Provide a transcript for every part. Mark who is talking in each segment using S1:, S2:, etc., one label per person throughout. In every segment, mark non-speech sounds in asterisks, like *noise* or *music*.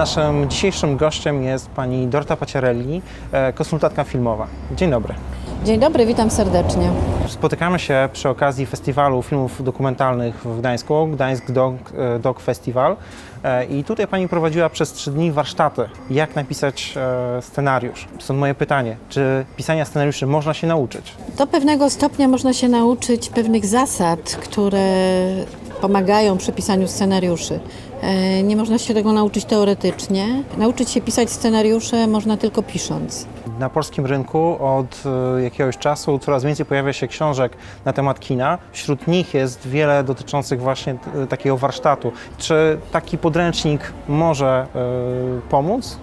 S1: Naszym dzisiejszym gościem jest pani Dorta Paciarelli, e, konsultantka filmowa. Dzień dobry.
S2: Dzień dobry, witam serdecznie.
S1: Spotykamy się przy okazji festiwalu filmów dokumentalnych w Gdańsku, Gdańsk Dog, e, Dog Festival. E, I tutaj pani prowadziła przez trzy dni warsztaty, jak napisać scenariusz. Stąd moje pytanie, czy pisania scenariuszy można się nauczyć?
S2: Do pewnego stopnia można się nauczyć pewnych zasad, które pomagają przy pisaniu scenariuszy. E, Nie można się tego nauczyć teoretycznie. Nauczyć się pisać scenariusze można tylko pisząc.
S1: Na polskim rynku od e, jakiegoś czasu coraz więcej pojawia się książek na temat kina. Wśród nich jest wiele dotyczących właśnie e, takiego warsztatu. Czy taki podręcznik może pomóc?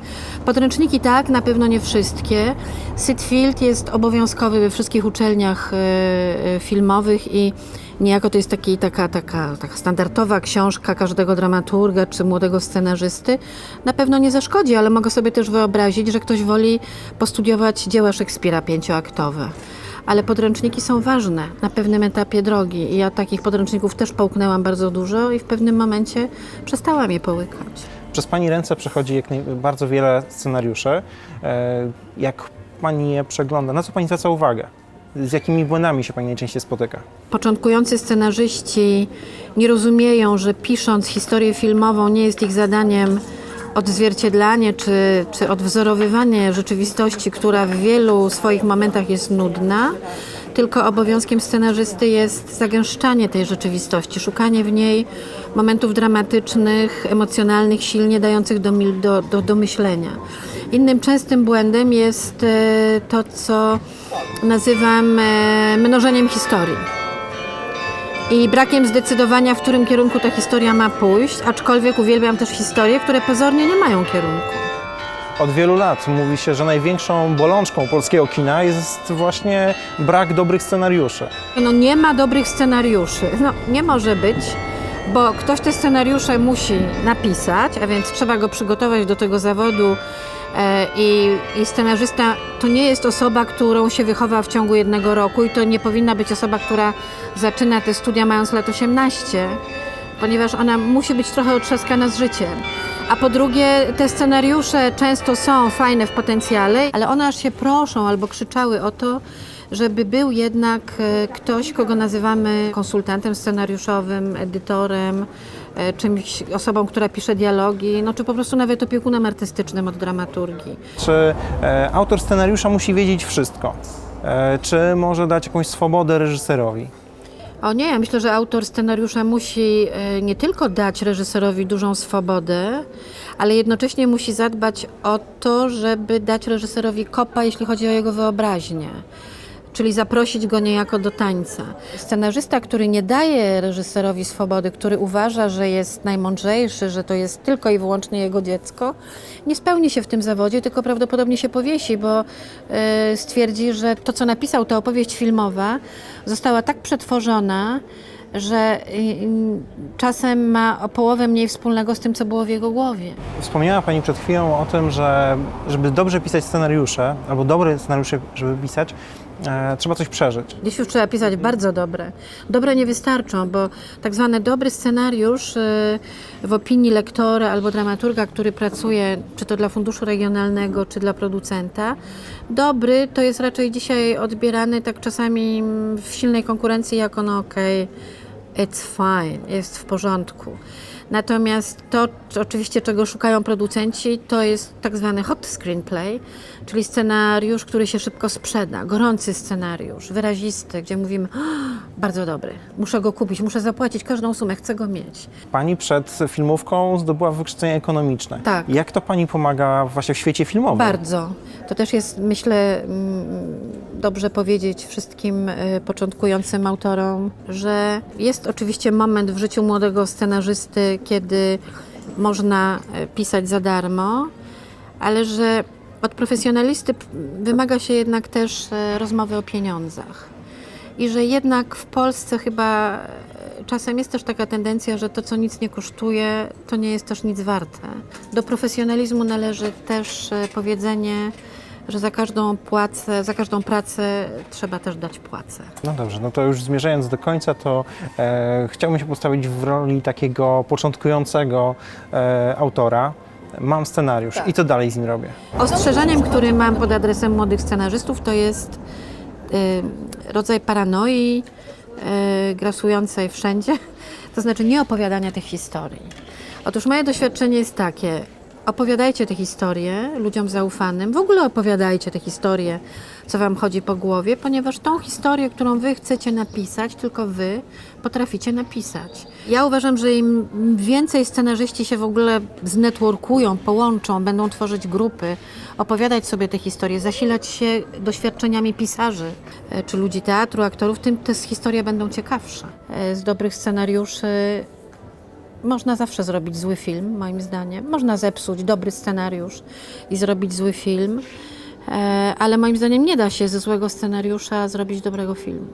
S2: Podręczniki tak, na pewno nie wszystkie. Sitfield jest obowiązkowy we wszystkich uczelniach filmowych i niejako to jest taki, taka, taka, taka standardowa książka każdego dramaturga czy młodego scenarzysty. Na pewno nie zaszkodzi, ale mogę sobie też wyobrazić, że ktoś woli postudiować dzieła Szekspira pięcioaktowe. Ale podręczniki są ważne na pewnym etapie drogi i ja takich podręczników też połknęłam bardzo dużo i w pewnym momencie przestałam je połykać.
S1: Przez Pani ręce przechodzi jak bardzo wiele scenariuszy. E, Jak Pani je przegląda, na co Pani zwraca uwagę? Z jakimi błędami się Pani najczęściej spotyka?
S2: Początkujący scenarzyści nie rozumieją, że pisząc historię filmową nie jest ich zadaniem odzwierciedlanie czy, czy odwzorowywanie rzeczywistości, która w wielu swoich momentach jest nudna, tylko obowiązkiem scenarzysty jest zagęszczanie tej rzeczywistości, szukanie w niej momentów dramatycznych, emocjonalnych, silnie dających do, do, do, do myślenia. Innym częstym błędem jest e, to, co nazywam e, mnożeniem historii i brakiem zdecydowania, w którym kierunku ta historia ma pójść, aczkolwiek uwielbiam też historie, które pozornie nie mają kierunku.
S1: Od wielu lat mówi się, że największą bolączką polskiego kina jest właśnie brak dobrych scenariuszy.
S2: No nie ma dobrych scenariuszy. No nie może być, bo ktoś te scenariusze musi napisać, a więc trzeba go przygotować do tego zawodu e, i, i scenarzysta to nie jest osoba, którą się wychowa w ciągu jednego roku i to nie powinna być osoba, która zaczyna te studia mając lat 18, ponieważ ona musi być trochę otrzaskana z życiem. A po drugie, te scenariusze często są fajne w potencjale, ale one aż się proszą albo krzyczały o to, żeby był jednak e, ktoś, kogo nazywamy konsultantem scenariuszowym, edytorem, e, czymś, osobą, która pisze dialogi, no czy po prostu nawet opiekunem artystycznym od dramaturgii.
S1: Czy e, autor scenariusza musi wiedzieć wszystko? E, czy może dać jakąś swobodę reżyserowi?
S2: O nie, ja myślę, że autor scenariusza musi e, nie tylko dać reżyserowi dużą swobodę, ale jednocześnie musi zadbać o to, żeby dać reżyserowi kopa, jeśli chodzi o jego wyobraźnię. Czyli zaprosić go niejako do tańca. Scenarzysta, który nie daje reżyserowi swobody, który uważa, że jest najmądrzejszy, że to jest tylko i wyłącznie jego dziecko, nie spełni się w tym zawodzie, tylko prawdopodobnie się powiesi, bo e, stwierdzi, że to, co napisał, ta opowieść filmowa, została tak przetworzona, że y, y, czasem ma o połowę mniej wspólnego z tym, co było w jego głowie.
S1: Wspomniała Pani przed chwilą o tym, że żeby dobrze pisać scenariusze, albo dobre scenariusze, żeby pisać, e, trzeba coś przeżyć.
S2: Dziś już trzeba pisać bardzo dobre. Dobre nie wystarczą, bo tak zwany dobry scenariusz y, w opinii lektora albo dramaturga, który pracuje czy to dla funduszu regionalnego, czy dla producenta, dobry to jest raczej dzisiaj odbierany tak czasami w silnej konkurencji jako no okej, it's fine, jest w porządku. Natomiast to, oczywiście, czego szukają producenci, to jest tak zwany hot screenplay, czyli scenariusz, który się szybko sprzeda. Gorący scenariusz, wyrazisty, gdzie mówimy, "O, bardzo dobry, muszę go kupić, muszę zapłacić każdą sumę, chcę go mieć.
S1: Pani przed filmówką zdobyła wykształcenie ekonomiczne.
S2: Tak.
S1: Jak to Pani pomaga właśnie w świecie filmowym?
S2: Bardzo. To też jest, myślę, mm, dobrze powiedzieć wszystkim y, początkującym autorom, że jest oczywiście moment w życiu młodego scenarzysty, kiedy można y, pisać za darmo, ale że od profesjonalisty wymaga się jednak też y, rozmowy o pieniądzach. I że jednak w Polsce chyba e, czasem jest też taka tendencja, że to, co nic nie kosztuje, to nie jest też nic warte. Do profesjonalizmu należy też e, powiedzenie, że za każdą płacę, za każdą pracę trzeba też dać płacę.
S1: No dobrze, no to już zmierzając do końca, to e, chciałbym się postawić w roli takiego początkującego e, autora. mam scenariusz
S3: Tak.
S1: i co dalej z nim robię?
S2: Ostrzeżeniem, który mam pod adresem młodych scenarzystów, to jest rodzaj paranoi y, grasującej wszędzie, *laughs* to znaczy nie opowiadania tych historii. Otóż moje doświadczenie jest takie, opowiadajcie te historie ludziom zaufanym, w ogóle opowiadajcie te historie, co wam chodzi po głowie, ponieważ tą historię, którą wy chcecie napisać, tylko wy potraficie napisać. Ja uważam, że im więcej scenarzyści się w ogóle znetworkują, połączą, będą tworzyć grupy, opowiadać sobie te historie, zasilać się doświadczeniami pisarzy e, czy ludzi teatru, aktorów, tym te historie będą ciekawsze. E, Z dobrych scenariuszy można zawsze zrobić zły film, moim zdaniem. Można zepsuć dobry scenariusz i zrobić zły film, e, ale moim zdaniem nie da się ze złego scenariusza zrobić dobrego filmu.